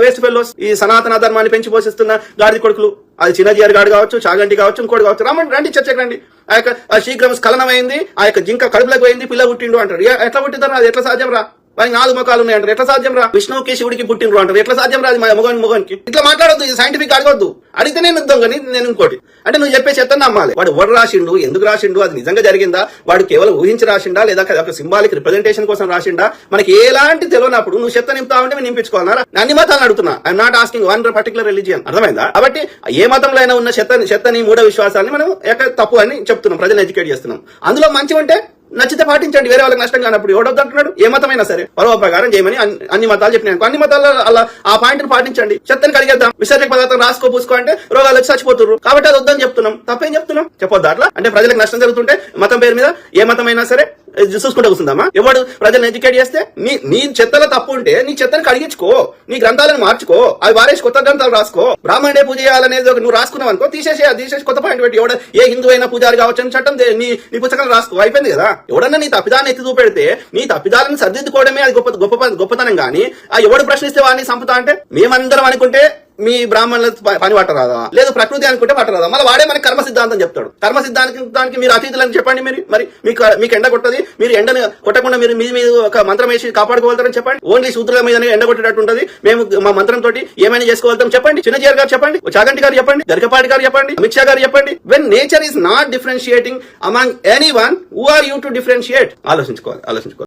Waste fellows ఈ సనాతన ధర్మాన్ని పెంచి పోషిస్తున్న గాడిద కొడుకులు. అది చిన్నజీఆర్ గాడు కావచ్చు చాగంటి కావచ్చు ఇంకోటి కావచ్చు. రమ్మండి రండి చర్చకు రండి. ఆ యొక్క శీఘ్రం స్ఖలనమైంది ఆ యొక్క జింక కడుపులోకి పోయింది పిల్ల పుట్టిండు అంటారు. ఏ- ఎట్లా పుట్టిందని అది ఎట్లా సాధ్యం రా? వారికి నాలుగు ముఖాలు ఉన్నాయంటారు. ఎట్లా సాధ్యం రా విష్ణువుకి శివుడికి పుట్టినరు అంటారు. ఎట్లా సాధ్యం రా మొగని మొగనికి ఇట్లా మాట్లాడొద్దు ఇది సైంటిఫిక్ అడగొద్దు. అడిగితే నేను దొంగని నేను ఇంకోటి. అంటే నువ్వు చెప్పే చెత్త నమ్మాలి. వాడు ఎవరు రాసిండు ఎందుకు రాసిండు అది నిజంగా జరిగిందా? వాడు కేవలం ఊహించి రాసిండా లేదా ఒక సింబాలిక్ రిప్రజెంటేషన్ కోసం రాసిండా? మనకి ఎలాంటి తెలియనప్పుడు నువ్వు చెత్త నింపుతా ఉంటే నేను నింపించుకోవాలరా అన్ని మతాలను అడుగుతున్నా. I'm not asking one particular religion అర్థమైందా? కాబట్టి ఏ మతంలో అయినా ఉన్న చెత్త చెత్తని మూఢ విశ్వాసాన్ని మనం ఎక్కడ తప్పు అని చెప్తున్నాం. ప్రజలు ఎడ్యుకేట్ చేస్తున్నాం. అందులో మంచి ఉంటే నచ్చితే పాటించండి వేరే వాళ్ళకి నష్టం కానప్పుడు ఎవడొద్దు అంటున్నాడు? ఏ మతమైనా సరే. పరవ ప్రకారం చేయమని అన్ని- మతాలు చెప్పినాను అన్ని మతాల్లో అలా ఆ పాయింట్ పాటించండి. చెత్తని కడిగేద్దాం. విసర్జక పదార్థం రాసుకో పూసుకో అంటే రోగాలు వచ్చి చచ్చిపోతున్నారు కాబట్టి అది వద్దని చెప్తున్నాం. తప్పేం చెప్తున్నాం? చెప్పొద్దు అట్లా? అంటే ప్రజలకు నష్టం జరుగుతుంటే మతం పేరు మీద ఏ మతమైనా సరే చూసుకుంటే కూర్చుందామా? ఎవడు ప్రజలను ఎడ్యుకేట్ చేస్తే? నీ నీ చెత్తలో తప్పు ఉంటే నీ చెత్తను కడిగించుకో. నీ గ్రంథాలను మార్చుకో. అవి వారేసి కొత్త గ్రంథాలు రాసుకో. బ్రాహ్మణే పూజ చేయాలనేది ఒక నువ్వు రాసుకున్నావు అనుకో తీసేసి అది తీసేసి కొత్త పాయింట్ పెట్టి ఎవడ ఏ హిందూ అయినా పూజారి కావచ్చు అని చట్టం నీ నీ పుస్తకాలు రాసుకో. అయిపోయింది కదా? ఎవడన్నా నీ తప్పిదాన్ని ఎత్తి చూపెడితే నీ తప్పిదాలను సర్దిద్దుకోవడమే అది గొప్ప గొప్ప గొప్పతనం కానీ ఆ ఎవడు ప్రశ్నిస్తే వాడిని సంపుతా అంటే మేమందరం అనుకుంటే మీ బ్రాహ్మణులకు ప- పని పట్టరాదా లేదు ప్రకృతి అనుకుంటే పట్టరాదా మళ్ళీ వాడే మనకి కర్మ సిద్ధాంతం చెప్తాడు. కర్మ సిద్ధాంతానికి మీరు అతీతులని చెప్పండి మీరు. మరి మీకు మీకు ఎండ కొట్టది మీరు ఎండను కొట్టకుండా మీరు మీ మీద ఒక మంత్రం వేసి కాపాడుకోగలుగుతారని చెప్పండి. ఓన్లీ శూద్రుల మీద ఎండ కొట్టేటట్టు ఉంటుంది. మేము మా మంత్రం తోటి ఏమైనా చేసుకోగలుగుతాం చెప్పండి. చిన్నజీఆర్ గారు చెప్పండి చాగంటి గారు చెప్పండి గరికపాటి గారు చెప్పండి అమిత్ షా గారు చెప్పండి. When nature is not differentiating among any one who are you to differentiate ఆలోచించుకోవాలి ఆలోచించుకోవాలి.